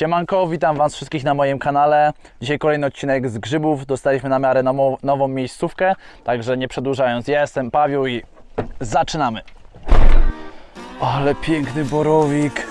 Siemanko, witam Was wszystkich na moim kanale. Dzisiaj kolejny odcinek z grzybów. Dostaliśmy na miarę nową, nową miejscówkę, także nie przedłużając, ja jestem Pawiu i zaczynamy. Ale piękny borowik.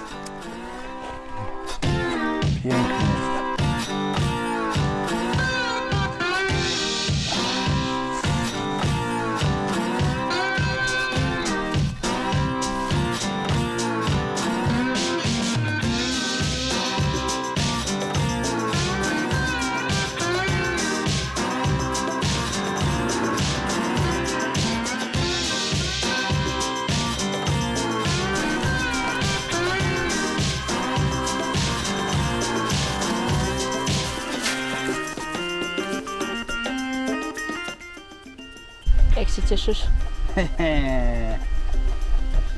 Się cieszysz?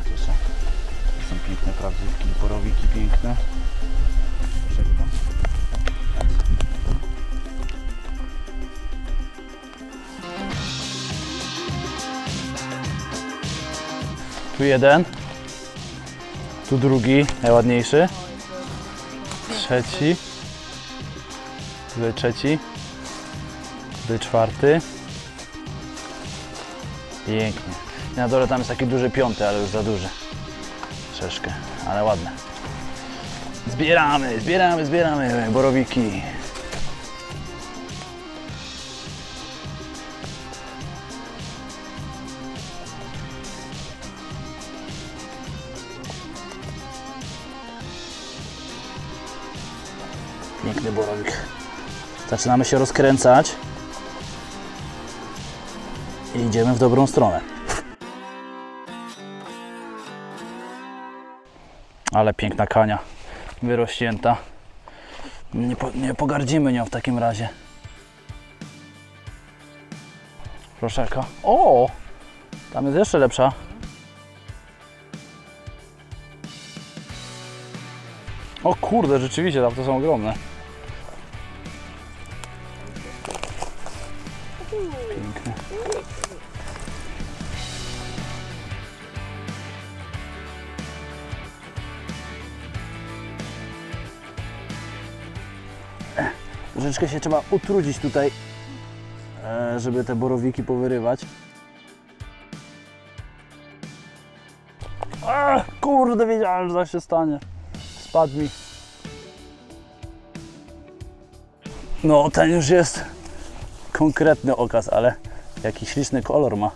Cieszę. Są piękne prawdziwki, borowiki piękne. Tu jeden. Tu drugi, najładniejszy. Trzeci. Tutaj trzeci. Tutaj czwarty. Pięknie. Na dole tam jest taki duży piąty, ale już za duży. Troszeczkę, ale ładne. Zbieramy, zbieramy, zbieramy borowiki. Piękny borowik. Zaczynamy się rozkręcać. I idziemy w dobrą stronę. Ale piękna kania, wyrośnięta. Nie, po, nie pogardzimy nią w takim razie. Proszę jaka. O! Tam jest jeszcze lepsza. O kurde, rzeczywiście, tam to są ogromne. Piękne. Troszeczkę się trzeba utrudzić tutaj, e, żeby te borowiki powyrywać. Kurde, wiedziałem, że tak się stanie. Spadł mi. No, ten już jest konkretny okaz, ale jaki śliczny kolor ma.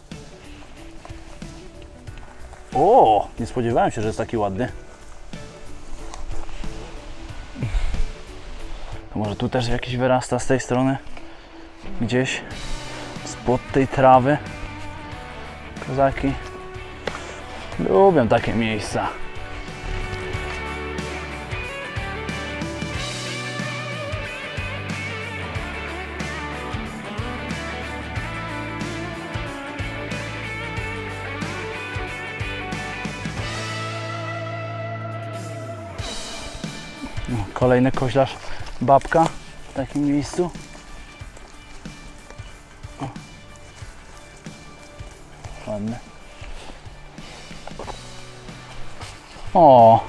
O, nie spodziewałem się, że jest taki ładny. To może tu też jakiś wyrasta z tej strony? Gdzieś spod tej trawy. Kozaki lubią takie miejsca. No, Kolejny koźlarz babka w takim miejscu. O. Ładny. O!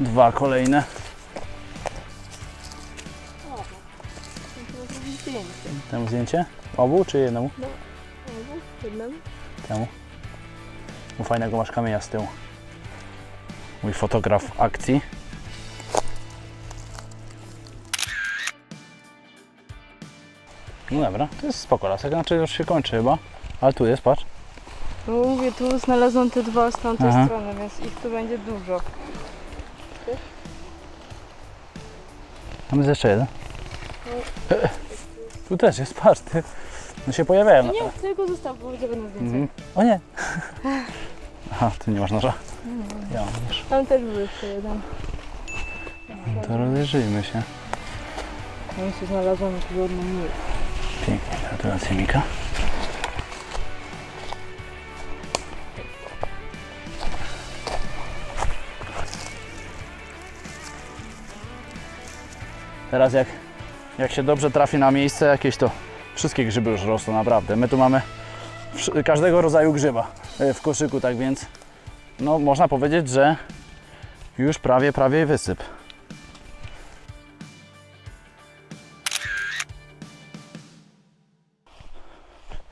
Dwa kolejne. Temu zdjęcie? Obu czy jednemu? Jednym. Temu. Bo fajnego masz kamienia z tyłu. Mój fotograf akcji. No dobra, to jest spoko lasek, znaczy już się kończy chyba. Ale tu jest, patrz. No mówię, tu znalazłam te dwa z tamtej Aha. strony, więc ich tu będzie dużo. Tam jest jeszcze jeden. Tu też jest, patrz, ty. No się pojawiają. Nie, tylko zostaw, bo będzie będą więcej. Mhm. O nie. Aha, ty nie masz noża. Ja mam nóż. Tam też był jeszcze jeden. To rozejrzyjmy się. No i się znalazłam jakieś ładne mniej. Pięknie, gratulacje Mika. Teraz jak, jak się dobrze trafi na miejsce jakieś, to wszystkie grzyby już rosną, naprawdę. My tu mamy każdego rodzaju grzyba e, w koszyku, tak więc no, można powiedzieć, że Już prawie, prawie wysyp.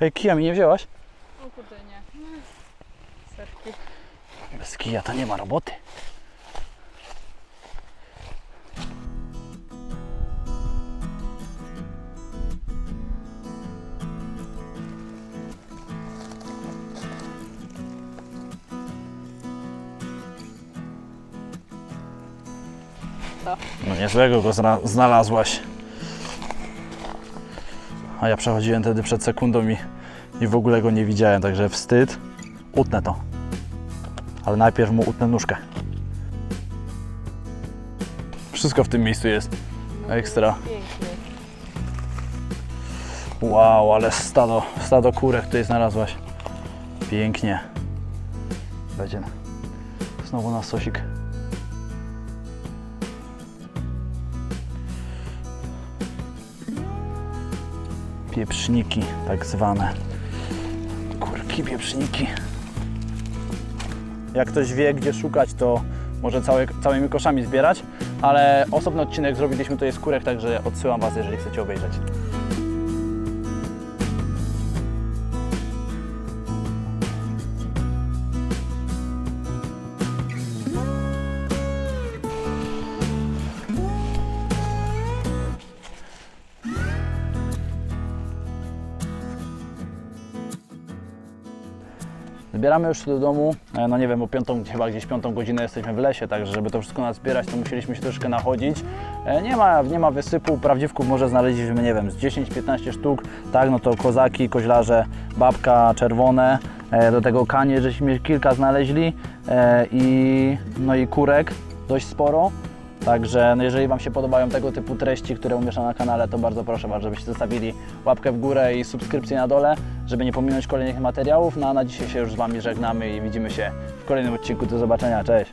Ej, kija mi nie wzięłaś? O kurde, nie. Serki. Bez kija to nie ma roboty. Co? No niezłego go zna- znalazłaś. A ja przechodziłem wtedy przed sekundą i, i w ogóle go nie widziałem, także wstyd. Utnę to. Ale najpierw mu utnę nóżkę. Wszystko w tym miejscu jest. Ekstra. Pięknie. Wow, ale stado, stado kurek tutaj znalazłaś. Pięknie. Będzie znowu na sosik. Pieprzniki, tak zwane. Kurki, pieprzniki. Jak ktoś wie, gdzie szukać, to może całe, całymi koszami zbierać, ale osobny odcinek zrobiliśmy tutaj z kurek, także odsyłam Was, jeżeli chcecie obejrzeć. Zbieramy już do domu, e, no nie wiem, o piątą, chyba gdzieś piątą godzinę jesteśmy w lesie, także żeby to wszystko nazbierać, to musieliśmy się troszkę nachodzić. E, Nie ma, nie ma wysypu, prawdziwków może znaleźliśmy, nie wiem, z 10-15 sztuk, tak, no to kozaki, koźlarze, babka, czerwone, e, do tego kanie, żeśmy kilka znaleźli. I, no i kurek dość sporo. Także no jeżeli Wam się podobają tego typu treści, które umieszczam na kanale, to bardzo proszę Was, żebyście zostawili łapkę w górę i subskrypcję na dole, żeby nie pominąć kolejnych materiałów. No a na dzisiaj się już z Wami żegnamy i widzimy się w kolejnym odcinku. Do zobaczenia, cześć!